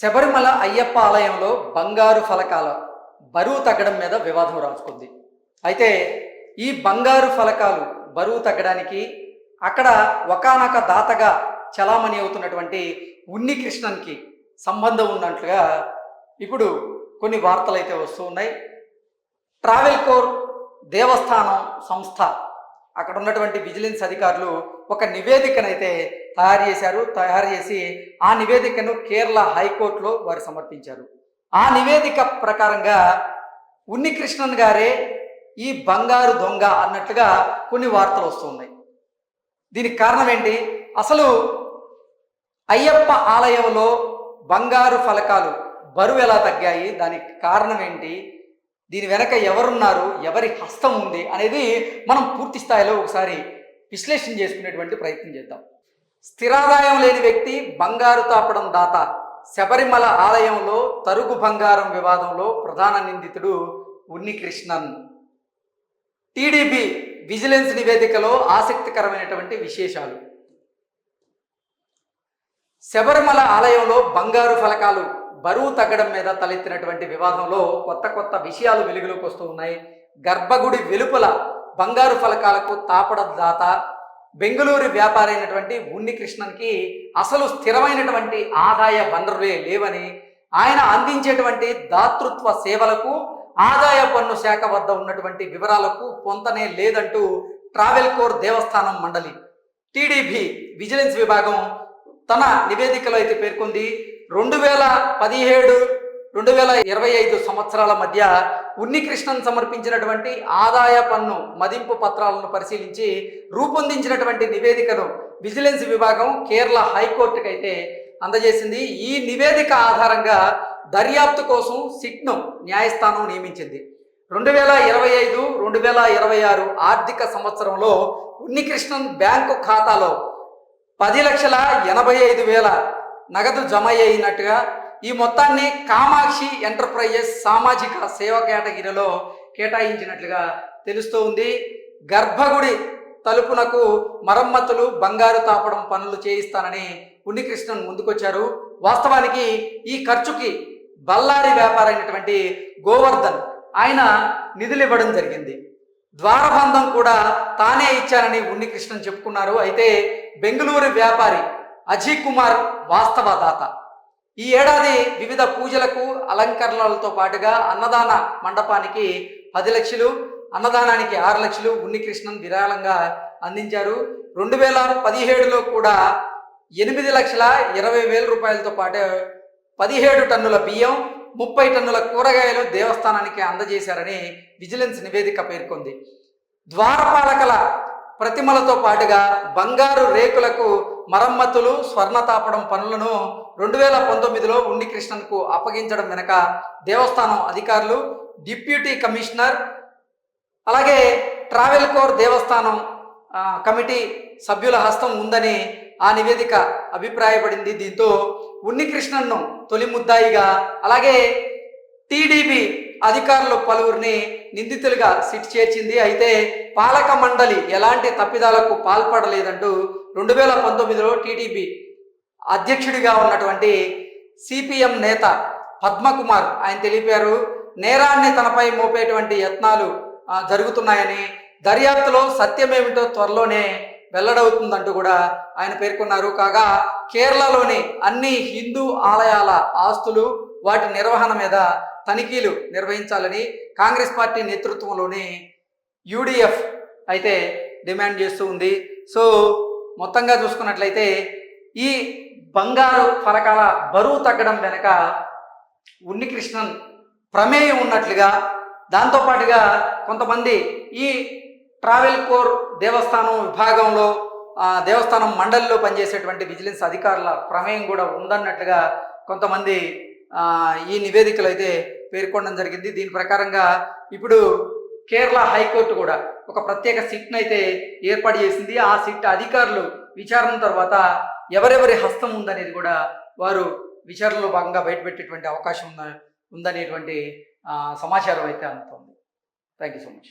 శబరిమల అయ్యప్ప ఆలయంలో బంగారు ఫలకాల బరువు తగ్గడం మీద వివాదం రాజుకుంది. అయితే ఈ బంగారు ఫలకాలు బరువు తగ్గడానికి అక్కడ ఒకానొక దాతగా చలామణి అవుతున్నటువంటి ఉన్ని కృష్ణన్కి సంబంధం ఉన్నట్లుగా ఇప్పుడు కొన్ని వార్తలు అయితే వస్తూ ఉన్నాయి. ట్రావెల్ కోర్ దేవస్థానం సంస్థ అక్కడ ఉన్నటువంటి విజిలెన్స్ అధికారులు ఒక నివేదికనైతే తయారు చేశారు. తయారు చేసి ఆ నివేదికను కేరళ హైకోర్టులో వారు సమర్పించారు. ఆ నివేదిక ప్రకారంగా ఉన్ని కృష్ణన్ గారే ఈ బంగారు దొంగ అన్నట్లుగా కొన్ని వార్తలు వస్తున్నాయి. దీనికి కారణం ఏంటి? అసలు అయ్యప్ప ఆలయంలో బంగారు ఫలకాలు బరువు ఎలా తగ్గాయి? దానికి కారణం ఏంటి? దీని వెనక ఎవరున్నారు? ఎవరి హస్తం ఉంది? అనేది మనం పూర్తి స్థాయిలో ఒకసారి విశ్లేషణ చేసుకునేటువంటి ప్రయత్నం చేద్దాం. స్థిరాదాయం లేని వ్యక్తి బంగారు తాపడం దాత. శబరిమల ఆలయంలో తరుగు బంగారం వివాదంలో ప్రధాన నిందితుడు ఉన్ని కృష్ణన్ టీడీపీ విజిలెన్స్ నివేదికలో ఆసక్తికరమైనటువంటి విశేషాలు. శబరిమల ఆలయంలో బంగారు ఫలకాలు బరువు తగ్గడం మీద తలెత్తినటువంటి వివాదంలో కొత్త కొత్త విషయాలు వెలుగులోకి వస్తూ ఉన్నాయి. గర్భగుడి వెలుపల బంగారు ఫలకాలకు తాపడ దాత బెంగళూరు వ్యాపారి అయినటువంటి ఉన్ని కృష్ణన్కి అసలు స్థిరమైనటువంటి ఆదాయ వనరులే లేవని ఆయన అందించేటువంటి దాతృత్వ సేవలకు ఆదాయ పన్ను శాఖ వద్ద ఉన్నటువంటి వివరాలకు పొంతనే లేదంటూ ట్రావెల్ కోర్ దేవస్థానం మండలి టీడీపీ విజిలెన్స్ విభాగం తన నివేదికలో అయితే పేర్కొంది. రెండు వేల పదిహేడు రెండు వేల ఇరవై ఐదు సంవత్సరాల మధ్య ఉన్నికృష్ణన్ సమర్పించినటువంటి ఆదాయ పన్ను మదింపు పత్రాలను పరిశీలించి రూపొందించినటువంటి నివేదికను విజిలెన్స్ విభాగం కేరళ హైకోర్టుకు అయితే అందజేసింది. ఈ నివేదిక ఆధారంగా దర్యాప్తు కోసం సిట్ను న్యాయస్థానం నియమించింది. రెండు వేల ఇరవై ఐదు రెండు వేల ఇరవై ఆరు ఆర్థిక సంవత్సరంలో ఉన్నికృష్ణన్ బ్యాంకు ఖాతాలో పది లక్షల ఎనభై ఐదు వేల నగదు జమ అయినట్టుగా ఈ మొత్తాన్ని కామాక్షి ఎంటర్ప్రైజెస్ సామాజిక సేవ కేటగిరీలో కేటాయించినట్లుగా తెలుస్తూ ఉంది. గర్భగుడి తలుపునకు మరమ్మతులు బంగారు తాపడం పనులు చేయిస్తానని ఉన్నికృష్ణన్ ముందుకొచ్చారు. వాస్తవానికి ఈ ఖర్చుకి బల్లారి వ్యాపారి అయినటువంటి గోవర్ధన్ ఆయన నిధులు ఇవ్వడం జరిగింది. ద్వారబంధం కూడా తానే ఇచ్చానని ఉన్నికృష్ణన్ చెప్పుకున్నారు. అయితే బెంగళూరు వ్యాపారి అజయ్ కుమార్ వాస్తవదాత. ఈ ఏడాది వివిధ పూజలకు అలంకరణలతో పాటుగా అన్నదాన మండపానికి పది లక్షలు అన్నదానానికి ఆరు లక్షలు ఉన్నికృష్ణన్ విరాళంగా అందించారు. రెండు వేల పదిహేడులో కూడా ఎనిమిది లక్షల ఇరవై వేల రూపాయలతో పాటు పదిహేడు టన్నుల బియ్యం ముప్పై టన్నుల కూరగాయలు దేవస్థానానికి అందజేశారని విజిలెన్స్ నివేదిక పేర్కొంది. ద్వారపాలకల ప్రతిమలతో పాటుగా బంగారు రేకులకు మరమ్మతులు స్వర్ణ తాపడం పనులను రెండు వేల పంతొమ్మిదిలో ఉన్నికృష్ణన్కు అప్పగించడం వెనక దేవస్థానం అధికారులు డిప్యూటీ కమిషనర్ అలాగే ట్రావెల్ కోర్ దేవస్థానం కమిటీ సభ్యుల హస్తం ఉందని ఆ నివేదిక అభిప్రాయపడింది. దీంతో ఉన్నికృష్ణన్ను తొలి ముద్దాయిగా అలాగే టీడీపీ అధికారులు పలువురిని నిందితులుగా సిట్ చేర్చింది. అయితే పాలక మండలి ఎలాంటి తప్పిదాలకు పాల్పడలేదంటూ రెండు వేల పంతొమ్మిదిలో టీడీపీ అధ్యక్షుడిగా ఉన్నటువంటి సిపిఎం నేత పద్మకుమార్ ఆయన తెలిపారు నేరాన్ని తనపై మోపేటువంటి యత్నాలు జరుగుతున్నాయని దర్యాప్తులో సత్యమేమిటో త్వరలోనే వెల్లడవుతుందంటూ కూడా ఆయన పేర్కొన్నారు. కాగా కేరళలోని అన్ని హిందూ ఆలయాల ఆస్తులు వాటి నిర్వహణ మీద తనిఖీలు నిర్వహించాలని కాంగ్రెస్ పార్టీ నేతృత్వంలోని యూడిఎఫ్ అయితే డిమాండ్ చేస్తూ ఉంది. సో మొత్తంగా చూసుకున్నట్లయితే ఈ బంగారు ఫలకాల బరువు తగ్గడం వెనక ఉన్నికృష్ణన్ ప్రమేయం ఉన్నట్లుగా దాంతోపాటుగా కొంతమంది ఈ ట్రావెల్ కోర్ దేవస్థానం విభాగంలో ఆ, దేవస్థానం మండలిలో పనిచేసేటువంటి విజిలెన్స్ అధికారుల ప్రమేయం కూడా ఉందన్నట్లుగా కొంతమంది ఈ నివేదికలు అయితే పేర్కొనడం జరిగింది. దీని ప్రకారంగా ఇప్పుడు కేరళ హైకోర్టు కూడా ఒక ప్రత్యేక సిట్ను అయితే ఏర్పాటు చేసింది. ఆ సిట్ అధికారులు విచారణ తర్వాత ఎవరెవరి హస్తం ఉందనేది కూడా వారు విచారణలో భాగంగా బయటపెట్టేటువంటి అవకాశం ఉంద ఉందనేటువంటి సమాచారం అయితే అందుతుంది. Thank you so much